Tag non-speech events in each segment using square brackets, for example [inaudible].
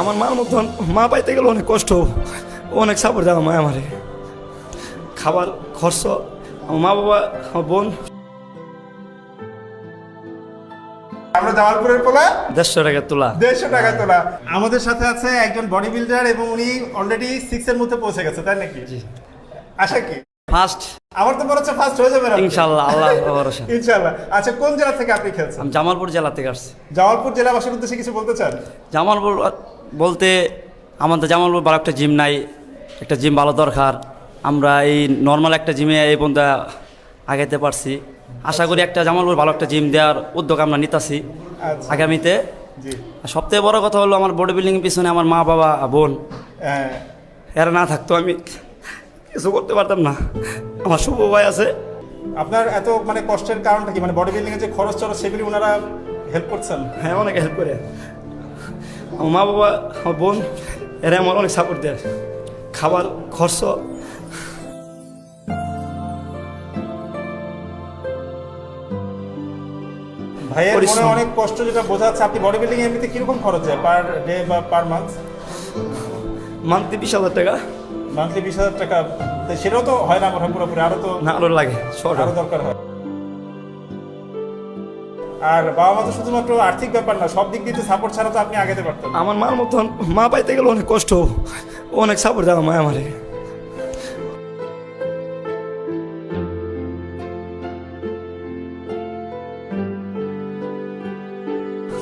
আমার মার মতন মা পাইতে গেলে অনেক কষ্ট ও অনেক সাপোর্ট দেওয়া মা আমারে। খাবার খরচ আমার মা বাবা আমার বোন। আমরা জামালপুরের পোলা? দেড়শো টাকা তোলা। দেড়শো টাকা তোলা। আমাদের সাথে আছে একজন বডি বিল্ডার এবং উনি অলরেডি সিক্স এর মধ্যে পৌঁছে গেছে তাই নাকি? আশা কি? ফার্স্ট আমার তো মনে হচ্ছে ফার্স্ট হয়ে যাবে ইনশাল্লাহ আল্লাহ ভরসা। ইনশাল্লাহ। আচ্ছা কোন জেলা থেকে আপনি খেলছেন? আমি জামালপুর জেলা থেকে আসছি। জামালপুর জেলাবাসীর উদ্দেশ্যে কিছু বলতে চান? জামালপুর বলতে আমাদের জামালপুর ভালো একটা জিম নাই একটা জিম ভালো দরকার। আমরা এই নর্মাল একটা জিমে এই পর্যন্ত আগাইতে পারছি। আশা করি একটা জামালপুর ভালো একটা জিম দেওয়ার উদ্যোগ আমরা নিতেছি আচ্ছা। আগামীতে। সবথেকে বড় কথা হলো আমার বডি বিল্ডিং পিছনে আমার মা বাবা বোন। হ্যাঁ। এরা না থাকতো আমি। কিছু করতে পারতাম না। আমার শুভ ভাই আছে। আপনার এত মানে কষ্টের কারণটা কি? মানে বডি বিল্ডিং এর যে খরচ চরচ সেগুলি ওনারা হেল্প করছেন? হ্যাঁ অনেক হেল্প করে। আমার মা বাবা আমার বোন এরা আমার অনেক সাপোর্ট দেয়। খাবার খরচ। ভাইয়ের মনে অনেক কষ্ট যেটা বোঝা যাচ্ছে আপনি বডি বিল্ডিং এমনিতে কীরকম খরচ যায়? পার ডে বা পার মান্থ মান্থলি বিশ হাজার টাকা। মান্থলি বিশ হাজার টাকা সেটাও তো হয় না মনে পুরোপুরি আরও তো না আরও লাগে শর্ট আরও দরকার হয়। আর বাবা মা তো শুধুমাত্র আর্থিক ব্যাপার না সব দিক দিয়ে সাপোর্ট ছাড়া তো আপনি আগাতে পারতেন। আমার মার মতন মা পাইতে গেলে অনেক কষ্ট অনেক সাপোর্ট দেওয়া মা আমারে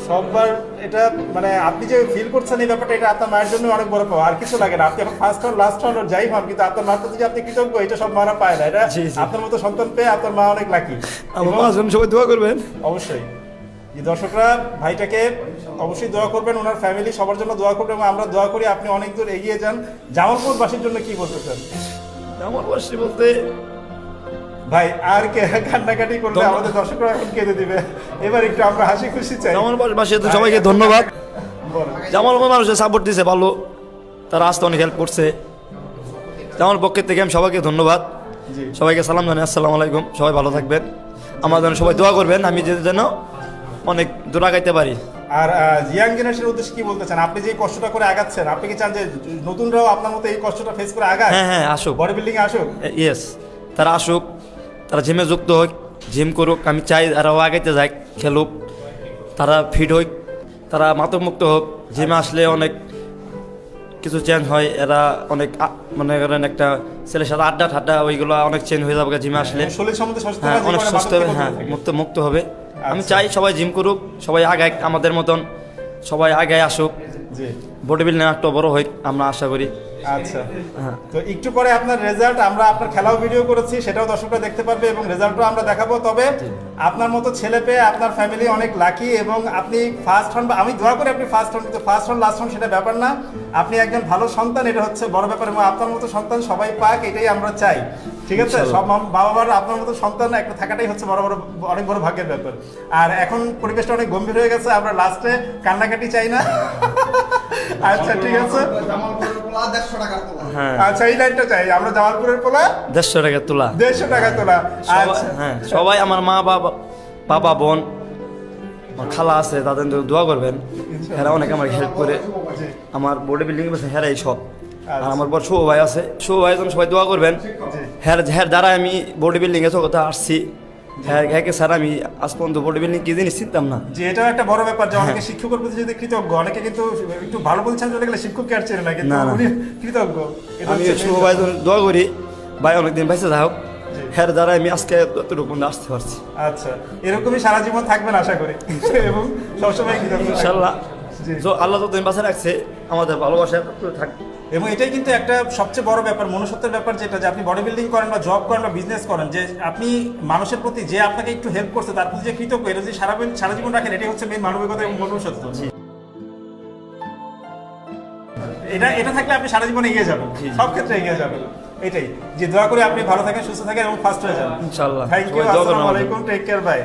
সববার এটা মানে আপনি যে ফিল করছেন এই ব্যাপারটা এটা আপনার মায়ের জন্য অনেক বড় পাওয়া। আর কিছু লাগে না। আপনি এখন ফার্স্ট হন লাস্ট হন যাই হন কিন্তু আপনার মার প্রতি যে আপনি কৃতজ্ঞ এটা সব মারা পায় না। এটা। আপনার মতো সন্তান পেয়ে আপনার মা অনেক লাকি আমার মার জন্য সবাই দোয়া করবেন। অবশ্যই। যে দর্শকরা ভাইটাকে অবশ্যই দোয়া করবেন ওনার ফ্যামিলি সবার জন্য দোয়া করবেন এবং আমরা দোয়া করি আপনি অনেক দূর এগিয়ে যান। জামালপুরবাসীর জন্য কি বলতে চান? বয়সী বলতে ভাই আর কে কান্নাকাটি করলে। আমাদের দর্শকরা এখন কেঁদে দিবে। এবার একটু আমরা হাসি খুশি চাই। আমার বয়সী তো সবাইকে ধন্যবাদ। জামাল মানুষের সাপোর্ট দিছে ভালো। তারা আসতে অনেক হেল্প করছে। জামাল পক্ষের থেকে আমি সবাইকে ধন্যবাদ। জি। সবাইকে সালাম জানাই আসসালামু আলাইকুম। সবাই ভালো থাকবেন। আমার জন্য সবাই দোয়া করবেন আমি যে যেন অনেক দূর আগাইতে পারি। আর ইয়াং জেনারেশনের উদ্দেশ্যে কি বলতে চান? আপনি যে কষ্টটা করে আগাচ্ছেন আপনি কি চান যে নতুনরাও আপনার মতো এই কষ্টটা ফেস করে আগায় হ্যাঁ হ্যাঁ আসুক। বডি বিল্ডিং এ আসুক ইয়েস তারা আসুক। তারা জিমে যুক্ত হোক জিম করুক আমি চাই তারাও আগাইতে যাক খেলুক তারা ফিট হোক তারা মাতকমুক্ত হোক। জিমে আসলে অনেক কিছু চেঞ্জ হয় এরা অনেক মনে করেন একটা ছেলের সাথে আড্ডা ঠাড্ডা ওইগুলো অনেক চেঞ্জ হয়ে যাবে জিমে আসলে। সচেতন হ্যাঁ অনেক সুস্থ হবে হ্যাঁ মুক্ত মুক্ত হবে। আমি আচ্ছা। চাই সবাই জিম করুক সবাই আগায় আমাদের মতন সবাই আগায় আসুক। বডি বিল্ডিং একটা বড় হোক আমরা আশা করি। আচ্ছা। হ্যাঁ। তো একটু পরে আপনার রেজাল্ট আমরা আপনার খেলাও ভিডিও করেছি সেটাও দর্শকরা দেখতে পারবে এবং রেজাল্টও আমরা দেখাবো। তবে আপনার মতো ছেলে পেয়ে আপনার ফ্যামিলি অনেক লাকি এবং আপনি ফার্স্ট হন আমি দোয়া করি আপনি ফার্স্ট হন কিন্তু ফার্স্ট হন লাস্ট হন সেটা ব্যাপার না। আপনি একজন ভালো সন্তান এটা হচ্ছে বড় ব্যাপার এবং আপনার মতো সন্তান সবাই পাক এটাই আমরা চাই। ঠিক আছে সব বাবা মার আপনার মতো সন্তান একটা থাকাটাই হচ্ছে বড় বড় অনেক বড় ভাগ্যের ব্যাপার। আর এখন পরিবেশটা অনেক গম্ভীর হয়ে গেছে আমরা লাস্টে কান্নাকাটি চাই না? [laughs] আচ্ছা ঠিক আছে। হ্যাঁ। আচ্ছা এই লাইনটা চাই আমরা জামালপুরের পোলা? দেড়শো টাকা তোলা। দেড়শো টাকা তোলা সবাই আচ্ছা। হ্যাঁ সবাই আমার মা বাবা বাবা বোন আমার খালা আছে তাদের দোয়া করবেন। এরা অনেক আমার হেল্প করে। আমার বডি বিল্ডিং হেরাই সব। আর আচ্ছা। আমার বড় শুভ ভাই আছে শুভ ভাই সবাই দোয়া করবেন। হ্যার হ্যার দ্বারা আমি বডি বিল্ডিং এ কথা আসছি হ্যাঁ হ্যাঁ স্যার আমি আজ পর্যন্ত বডি বিল্ডিং কি জিনিস চিনতাম না যে এটাও একটা বড় ব্যাপার যে হ্যাঁ। অনেকে শিক্ষকের প্রতি যদি কৃতজ্ঞ অনেকে কিন্তু একটু ভালো পজিশন চলে গেলে শিক্ষককে আর চেনে না কিন্তু। উনি কৃতজ্ঞ আমি শুভ ভাই দোয়া করি ভাই অনেকদিন বাইসে যাও জি। হ্যার দ্বারা আমি আজকে এতটুকু আসতে পারছি আচ্ছা এরকমই সারা জীবন থাকবেন আশা করি এবং সবসময়। ইনশাল্লাহ। তো আল্লাহ যতদিন বাঁচা রাখছে আমাদের ভালোবাসা থাকবে এবং এটাই কিন্তু একটা সবচেয়ে বড় ব্যাপার মনুষ্যত্বের ব্যাপার যেটা যে আপনি বডি বিল্ডিং করেন বা জব করেন বা বিজনেস করেন যে আপনি মানুষের প্রতি যে আপনাকে একটু হেল্প করছে তার প্রতি যে কৃতজ্ঞ এটা যদি সারা সারা জীবন রাখেন এটাই হচ্ছে মেন মানবিকতা এবং মনুষ্যত্ব। এটা এটা থাকলে আপনি সারা জীবন এগিয়ে যাবেন। সব ক্ষেত্রে এগিয়ে যাবেন। এটাই। যে দোয়া করে আপনি ভালো থাকেন সুস্থ থাকেন এবং ফার্স্ট হয়ে যান। ইনশাল্লাহ থ্যাংক ইউ আসসালামু আলাইকুম টেক কেয়ার বাই